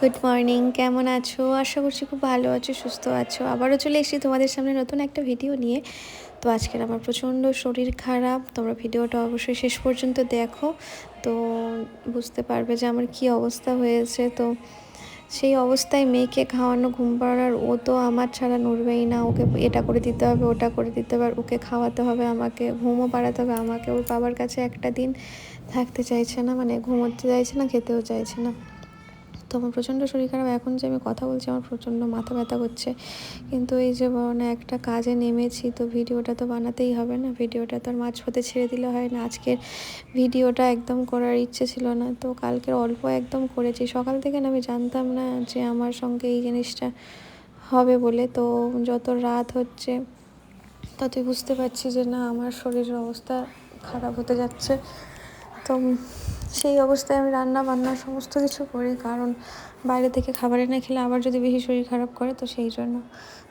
Good morning কেমন আছো? আশা করছি খুব ভালো আছো, সুস্থ আছো। আবারও চলে এসেছি তোমাদের সামনে নতুন একটা ভিডিও নিয়ে। তো আজকের আমার প্রচণ্ড শরীর খারাপ, তোমরা ভিডিওটা অবশ্যই শেষ পর্যন্ত দেখো। তো বুঝতে পারবে যে আমার কি অবস্থা হয়েছে। তো সেই অবস্থায় মেয়েকে খাওয়ানো, ঘুম পাড়ার, ও তো আমার ছাড়া নড়বেই না। ওকে এটা করে দিতে হবে, ওটা করে দিতে হবে, আর ওকে খাওয়াতে হবে আমাকে, ঘুমও পাড়াতে হবে আমাকে। ওর বাবার কাছে একটা দিন থাকতে চাইছে না মানে ঘুমোতে চাইছে না, খেতেও চাইছে না। তো আমার প্রচণ্ড শরীর খারাপ। এখন যে আমি কথা বলছি, আমার প্রচণ্ড মাথা ব্যথা করছে। কিন্তু এই যে মানে একটা কাজে নেমেছি, তো ভিডিওটা তো বানাতেই হবে না। ভিডিওটা তো আর মাঝ হতে ছেড়ে দিলে হয় না। আজকের ভিডিওটা একদম করার ইচ্ছে ছিল না। তো কালকের অল্প একদম করেছি। সকাল থেকে না আমি জানতাম না যে আমার সঙ্গে এই জিনিসটা হবে বলে। তো যত রাত হচ্ছে, ততই বুঝতে পারছি যে না, আমার শরীরের অবস্থা খারাপ হতে যাচ্ছে। তো সেই অবস্থায় আমি রান্না বান্না সমস্ত কিছু করি, কারণ বাইরে থেকে খাবার এনে খেলে আবার যদি বেশি শরীর খারাপ করে, তো সেই জন্য।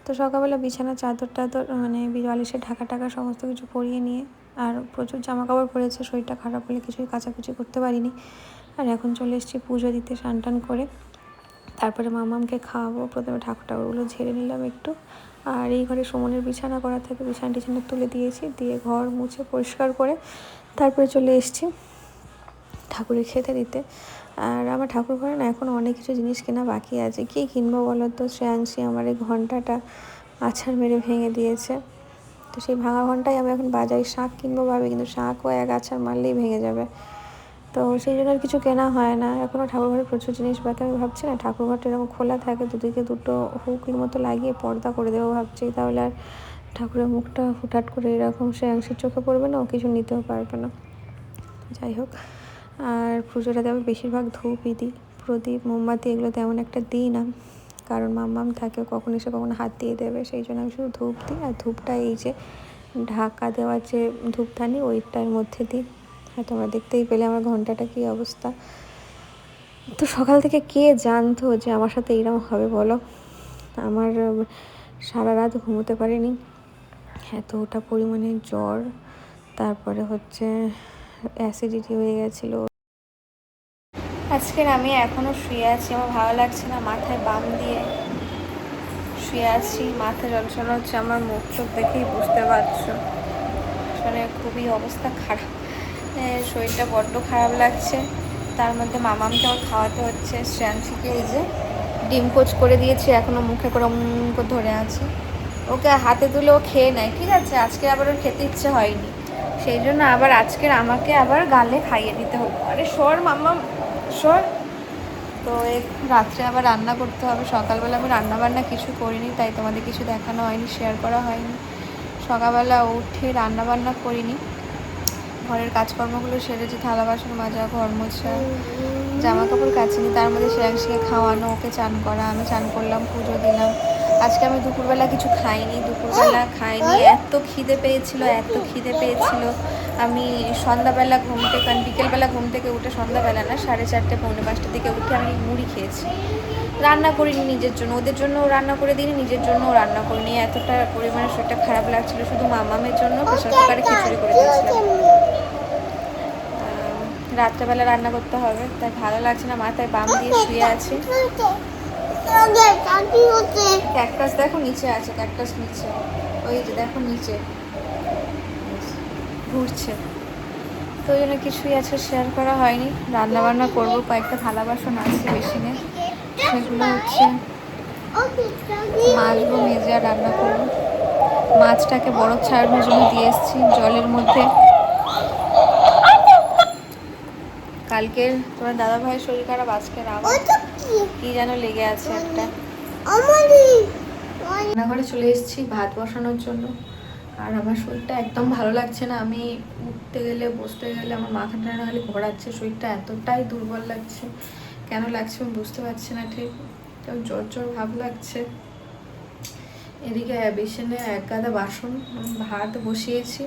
তো সকালবেলা বিছানা, চাদর টাদর মানে বালিশের ঢাকা টাকা সমস্ত কিছু পরিয়ে নিয়ে, আর প্রচুর জামা কাপড় পরেছে, শরীরটা খারাপ হলে কিছুই কাচাকুচি করতে পারিনি। আর এখন চলে এসেছি পুজো দিতে স্নান টান করে। তারপরে মামামকে খাওয়াবো, প্রথমে ঠাকুর ঠাকুরগুলো ঝেড়ে নিলাম একটু। আর এই ঘরে সুমনের বিছানা করা থাকে, বিছানা টিছানা তুলে দিয়েছি, দিয়ে ঘর মুছে পরিষ্কার করে তারপরে চলে এসেছি। ঠাকুরের খেতে দিতে। আর আমার ঠাকুর ঘরে না এখন অনেক কিছু জিনিস কেনা বাকি আছে। কী কিনবো বলো তো? শ্রেয়াংশী আমার এই ঘন্টাটা আছাড় মেরে ভেঙে দিয়েছে। তো সেই ভাঙা ঘন্টায় আমি এখন বাজারে শাক কিনবো ভাবি, কিন্তু শাকও এক আছাড় মারলেই ভেঙে যাবে। তো সেই জন্য আর কিছু কেনা হয় না। এখনও ঠাকুর ঘরে প্রচুর জিনিস বাকি। আমি ভাবছি না ঠাকুর ঘরটা এরকম খোলা থাকে দুদিকে দুটো হুকের মতো লাগিয়ে পর্দা করে দেবো ভাবছি। তাহলে আর ঠাকুরের মুখটা হুটহাট করে এরকম সে অংশের চোখে পড়বে না, ও কিছু নিতেও পারবে না। যাই হোক। আর পুজোটাতে আমি বেশিরভাগ ধূপই দিই। প্রদীপ, মোমবাতি এগুলো তেমন একটা দিই না। কারণ মাম্মাম থাকে কখন এসে কখনো হাত দিয়ে দেবে। সেই জন্য আমি শুধু ধূপ দিই। আর ধূপটা এই যে ঢাকা দেওয়ার যে ধূপদানি ওইটার মধ্যে দিই। হ্যাঁ তোমরা দেখতেই পেলে আমার ঘন্টাটা কী অবস্থা। তো সকাল থেকে কে জানতো যে আমার সাথে এরকম হবে বলো? আমার সারা রাত ঘুমোতে পারিনি। এতটা পরিমাণে জ্বর। তারপরে হচ্ছে অ্যাসিডিটি হয়ে গেছিল। আজকের আমি এখনও শুয়ে আছি, আমার ভালো লাগছে না মাথায় বাম দিয়ে। শুয়ে আছি, মাথা যন্ত্রণা হচ্ছে, আমার মুখ চোখ দেখেই বুঝতে পারছ। মানে খুবই অবস্থা খারাপ। শরীরটা বড্ড খারাপ লাগছে। তার মধ্যে মামামকে আমার খাওয়াতে হচ্ছে শ্রেয়াংশীকে এই যে ডিম কোচ করে দিয়েছি এখনও মুখে করে ধরে আছে। ওকে হাতে তুলে ও খেয়ে নেয়, ঠিক আছে? আজকে আবার ওর খেতে ইচ্ছে হয়নি। সেই জন্য আবার আজকের আমাকে আবার গালে খাইয়ে দিতে হলো। আরে সর মাম্মা সর তো রাত্রে আবার রান্না করতে হবে। সকালবেলা আমি রান্না বান্না কিছু করিনি তাই তোমাদের কিছু দেখানো হয়নি শেয়ার করা হয়নি। সকালবেলা উঠে রান্না বান্না করিনি। ঘরের কাজকর্মগুলো সেরে যে থালা বাসন মাজা, ঘর মোছা জামা কাপড় কাচিনি, তার মধ্যে শ্রেয়াংশীকে খাওয়ানো, ওকে চান করা, আমি চান করলাম, পুজো দিলাম। আজকে আমি দুপুরবেলা কিছু খাইনি, দুপুরবেলা খাইনি, এত খিদে পেয়েছিল, এত খিদে পেয়েছিল। আমি সন্ধ্যাবেলা ঘুম থেকে, কারণ বিকেলবেলা ঘুম থেকে উঠে সন্ধ্যাবেলা না, সাড়ে চারটে, পৌনে পাঁচটার দিকে উঠে আমি মুড়ি খেয়েছি। রান্না করিনি নিজের জন্য, ওদের জন্য রান্না করে দিইনি, নিজের জন্যও রান্না করিনি। এতটা পরিমাণে শরীরটা খারাপ লাগছিল, শুধু মামামের জন্য প্রেশার কুকারে খিচুড়ি করে দিয়েছিলাম। রাত্রেবেলা রান্না করতে হবে, তাই ভালো লাগছে না, মাথায় বাম দিয়ে শুয়ে আছি। ক্যাকটাস দেখো নিচে আছে ক্যাকটাস নিচে। ওই যে দেখো নিচে। ঘুরছে। তো ওই জন্য কিছুই আছে শেয়ার করা হয়নি। রান্না বান্না করব, কয়েকটা থালা বাসন আছে বেশিনে সেগুলো হচ্ছে মাছবো মেজে আর রান্না করব। মাছটাকে বরফ ছাড়ানোর জন্য দিয়ে এসেছি জলের মধ্যে। কালকের তোমার দাদা ভাইয়ের শরীর খারাপ, আজকে কি যেন লেগে আছে একটা। রান্নাঘরে চলে এসেছি, ভাত বসানোর জন্য। আর আমার শরীরটা একদম ভালো লাগছে না। আমি উঠতে গেলে, বসতে গেলে, আমার মাথাটা না খালি ঘোরাচ্ছে, শরীরটা এতটাই দুর্বল লাগছে। কেন লাগছে আমি বুঝতে পারছি না ঠিক। জ্বর জ্বর ভাব লাগছে। এদিকে বেসনে এক গাদা বাসন, ভাত বসিয়েছি।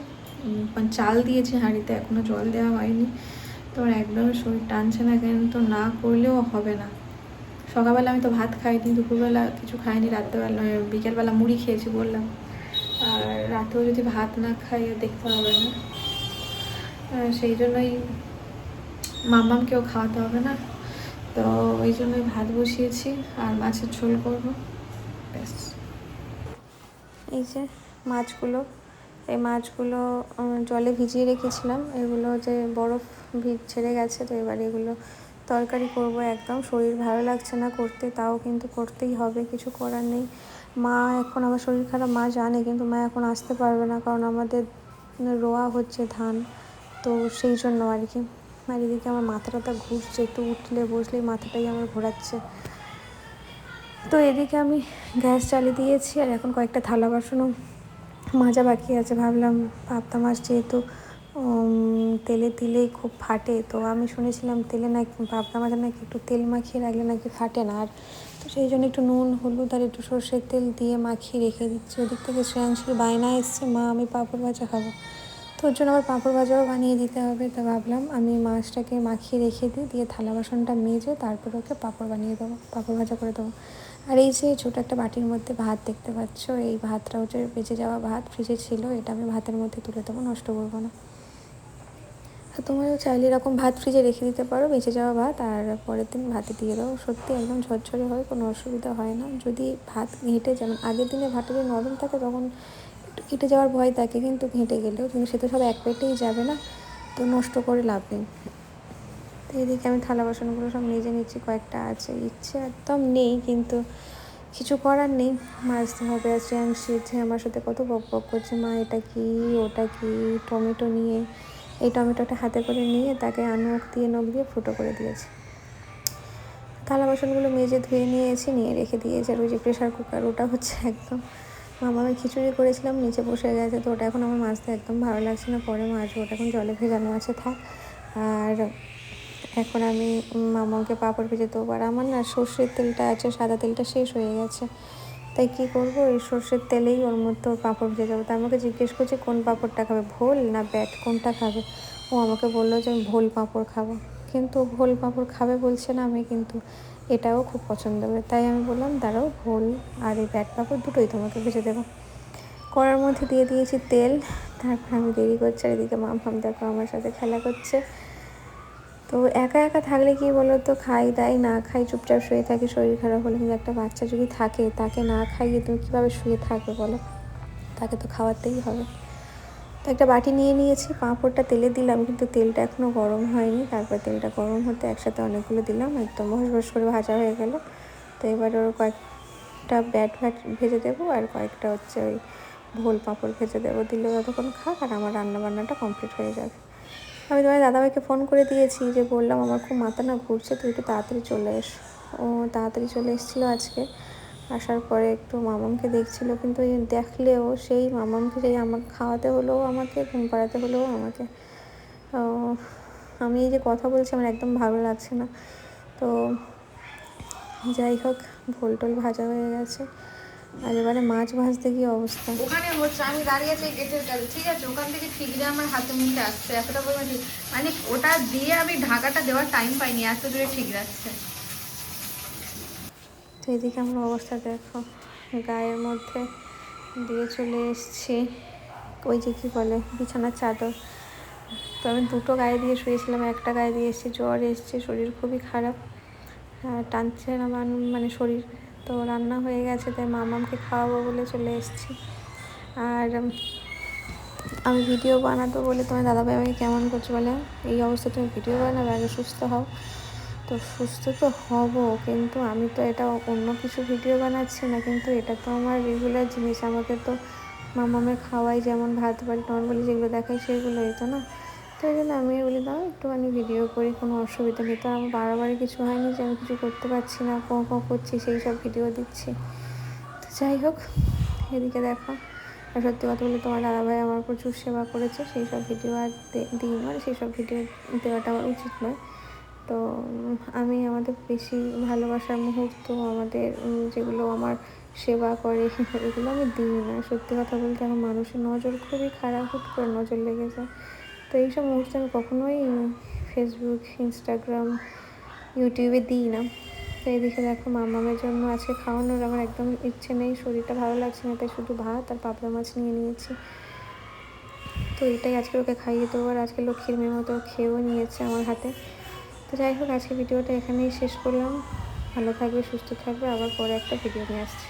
চাল দিয়েছি, হাঁড়িতে এখনও জল দেওয়া হয়নি। তোমার একদম শরীর টানছে না কেন? তো না করলেও হবে না। সকালবেলা আমি তো ভাত খাইনি, দুপুরবেলা কিছু খাইনি, রাত্রেবেলা, বিকেলবেলা মুড়ি খেয়েছি বললাম। আর রাতেও যদি ভাত না খাই দেখতে হবে না। সেই জন্যই মাম্মামকেও খাওয়াতে হবে না। তো ওই জন্যই ভাত বসিয়েছি, আর মাছের ঝোল করব। ব্যাস। এই যে মাছগুলো, এই মাছগুলো জলে ভিজিয়ে রেখেছিলাম। এগুলো যে বরফ ছেড়ে গেছে, তো এবার এগুলো তরকারি করব একদম। শরীর ভালো লাগছে না করতে, তাও কিন্তু করতেই হবে, কিছু করার নেই। মা এখন আমার শরীর খারাপ, মা জানে কিন্তু মা এখন আসতে পারবে না কারণ আমাদের রোয়া হচ্ছে ধান। তো সেই জন্য আর কি। আর এদিকে আমার মাথা টাথা ঘুরছে, একটু উঠলে বসলেই মাথাটাই আমার ঘোরাচ্ছে। তো এদিকে আমি গ্যাস চালিয়ে দিয়েছি আর এখন কয়েকটা থালা বাসনও মাজা বাকি আছে। ভাবলাম পাবদা মাছ যেহেতু তেলে দিলেই খুব ফাটে। তো আমি শুনেছিলাম তেলে নাকি, পাবদা মাছে নাকি একটু তেল মাখিয়ে রাখলে নাকি ফাটে না। আর সেই জন্য একটু নুন, হলুদ আর একটু সর্ষের তেল দিয়ে মাখিয়ে রেখে দিচ্ছি। ওদিক থেকে শ্রেয়াংশীর বায়না এসছে, মা, আমি পাঁপড় ভাজা খাব। তো ওর জন্য আবার পাঁপড় ভাজাও বানিয়ে দিতে হবে। তো ভাবলাম আমি মাছটাকে মাখিয়ে রেখে দিই, দিয়ে থালা বাসনটা মেজে তারপর ওকে পাঁপড় বানিয়ে দেবো, পাঁপড় ভাজা করে দেবো। আর এই যে ছোটো একটা বাটির মধ্যে ভাত দেখতে পাচ্ছ, এই ভাতটা হচ্ছে বেঁচে যাওয়া ভাত, ফ্রিজে ছিল, এটা আমি ভাতের মধ্যে তুলে দেবো, নষ্ট করব না। আর তোমরাও চাইলে এরকম ভাত ফ্রিজে রেখে দিতে পারো, বেঁচে যাওয়া ভাত, আর পরের দিন ভাতে দিয়ে দাও। সত্যি একদম ঝরঝরে হয়, কোনো অসুবিধা হয় না। যদি ভাত ঘেঁটে যেমন আগের দিনে ভাতটা যদি নরম থাকে, তখন একটু ঘেঁটে যাওয়ার ভয় থাকে, কিন্তু ঘেঁটে গেলেও কিন্তু সে তো সব এক পেটেই যাবে না, তো নষ্ট করে লাভ নেই। তো এদিকে আমি থালা বাসনগুলো সব নিজে নিচ্ছি, কয়েকটা আছে, ইচ্ছে একদম নেই, কিন্তু কিছু করার নেই। মাজতে হবে আর শ্রেয়াংশী আমার সাথে কত বক বক করছে, মা, এটা কি, ওটা কি, টমেটো নিয়ে এই টমেটোটা হাতে করে নিয়ে তাকে নখ দিয়ে নখ দিয়ে ফুটো করে দিয়েছে। থালা বাসনগুলো মেজে ধুয়ে নিয়েছি, নিয়ে রেখে দিয়েছি। আর ওই যে প্রেশার কুকার ওটা হচ্ছে একদম মামা আমি খিচুড়ি করেছিলাম, নিচে বসে গেছে তো ওটা এখন আমার মাজতে একদম ভালো লাগছে না, পরে মাজবো। ওটা এখন জলে ভেজানো আছে, থাক। আর এখন আমি মামাকে পাঁপড় ভেজে দেবো। আর আমার না সর্ষের তেলটা আছে, সাদা তেলটা শেষ হয়ে গেছে। তাই কী করব? ওই সর্ষের তেলেই ওর মধ্যে পাঁপড় ভেজে দেবো। তা আমাকে জিজ্ঞেস করছে, কোন পাঁপড়টা খাবে? ভোল না ব্যাট? কোনটা খাবে? ও আমাকে বলল যে, আমি ভোল পাঁপড় খাব। কিন্তু ভোল পাঁপড় খাবে বলছে না আমি, কিন্তু এটাও খুব পছন্দ করে তাই আমি বললাম, দাঁড়াও, ভোল আর এই ব্যাট পাঁপড় দুটোই তোমাকে ভেজে দেবো। কড়ার মধ্যে দিয়ে দিয়েছি তেল। তারপর আমি দেরি করছি, আর এদিকে মাম দেখো আমার সাথে খেলা করছে। তো একা একা থাকলে কি বলো তো খাই দাই না খাই চুপচাপ শুয়ে থাকি, শরীর খারাপ হলে কিন্তু একটা বাচ্চা যদি থাকে, তাকে না খাইয়ে তুমি কীভাবে শুয়ে থাকবে বলো? তাকে তো খাওয়াতেই হবে। তো একটা বাটি নিয়ে নিয়েছি, পাঁপড়টা তেলে দিলাম কিন্তু তেলটা এখনও গরম হয়নি। তারপর তেলটা গরম হতে একসাথে অনেকগুলো দিলাম, একদম ভস করে ভাজা হয়ে গেল। তো এবার ওর কয়েকটা ব্যাট ভ্যাট ভেজে দেবো আর কয়েকটা হচ্ছে ওই ভোল পাঁপড় ভেজে দেবো দিলে ততক্ষণ খাক আর আমার রান্না বান্নাটা কমপ্লিট হয়ে যাবে। আমি তোমার দাদাভাইকে ফোন করে দিয়েছি যে বললাম, আমার খুব মাথা না ঘুরছে, তুই একটু তাড়াতাড়ি চলে এস। ও তাড়াতাড়ি চলে এসেছিল আজকে। আসার পরে একটু মামামকে দেখছিল, কিন্তু দেখলেও সেই মামামকে সেই আমাকে খাওয়াতে হলেও আমাকে, ঘুম পাড়াতে হলেও আমাকে। আমি এই যে কথা বলছি আমার একদম ভালো লাগছে না। তো যাই হোক, ভোল টোল ভাজা হয়ে গেছে। আর এবারে মাছ ভাজতে গিয়ে অবস্থা? ওখানে হচ্ছে আমি দাঁড়িয়ে আছি গেটের কাছে। ঠিক আছে ওখান থেকে ঠিক ঠিকরে আমার হাতে মুখে আসছে এতটা পরিমাণ মানে ওটা দিয়ে আমি ঢাকাটা দেওয়ার টাইম পাইনি এত দূরে ঠিক যাচ্ছে। তো এদিকে আমার অবস্থা দেখো গায়ের মধ্যে দিয়ে চলে এসছি। ওই যে কী বলে বিছানার চাদর। তো আমি দুটো গায়ে দিয়ে শুয়েছিলাম একটা গায়ে দিয়ে এসেছি জ্বর এসছে শরীর খুবই খারাপ। টানছে না মান- মানে শরীর। তো রান্না হয়ে গেছে, তাই মামামকে খাওয়াবো বলে চলে এসেছি। আর আমি ভিডিও বানাতো বলে তোমার দাদাভাই আমাকে কেমন করছে বলে? এই অবস্থা তুমি ভিডিও বানাবে, আগে সুস্থ হও। তো সুস্থ তো হব, কিন্তু আমি তো এটা অন্য কিছু ভিডিও বানাচ্ছি না, কিন্তু এটা তো আমার রেগুলার জিনিস। আমাকে তো মামামে খাওয়াই যেমন ভাত, বাড়ি, নর্মালি যেগুলো দেখাই সেগুলোই তো না? তো এই জন্য আমি বলি, দাও একটুখানি ভিডিও করি, কোনো অসুবিধা নেই। তো আমার বাড়াবাড়ি কিছু হয়নি যে আমি কিছু করতে পারছি না, ক ক করছি, সেই সব ভিডিও দিচ্ছি। তো যাই হোক, এদিকে দেখো। আর সত্যি কথা বলে তোমার দাদাভাই আমার প্রচুর সেবা করেছে, সেই সব ভিডিও আর দিই মানে সেই সব ভিডিও দেওয়াটা আমার উচিত নয়। তো, আমি আমাদের বেশি ভালোবাসার মুহূর্ত, আমাদের যেগুলো আমার সেবা করে, এগুলো আমি দিই না। সত্যি কথা বলতে আমার মানুষের নজর খুবই খারাপ, হুট করে নজর লেগে যায়। তো এইসব আমি কখনোই ফেসবুক ইনস্টাগ্রাম ইউটিউবে দিই না। তো এদিকে দেখো মামামের জন্য আজকে খাওয়ানোর আমার একদম ইচ্ছে নেই, শরীরটা ভালো লাগছে না, তাই শুধু ভাত আর পাবদা মাছ নিয়ে নিয়েছি। তো এটাই আজকে ওকে খাইয়ে দেবো আর আজকে লক্ষ্মীর মেয়ের মতো খেয়েও নিয়েছে আমার হাতে। তো যাই হোক, আজকে ভিডিওটা এখানেই শেষ করলাম। ভালো থাকবে, সুস্থ থাকবে, আবার পরে একটা ভিডিও নিয়ে আসছি।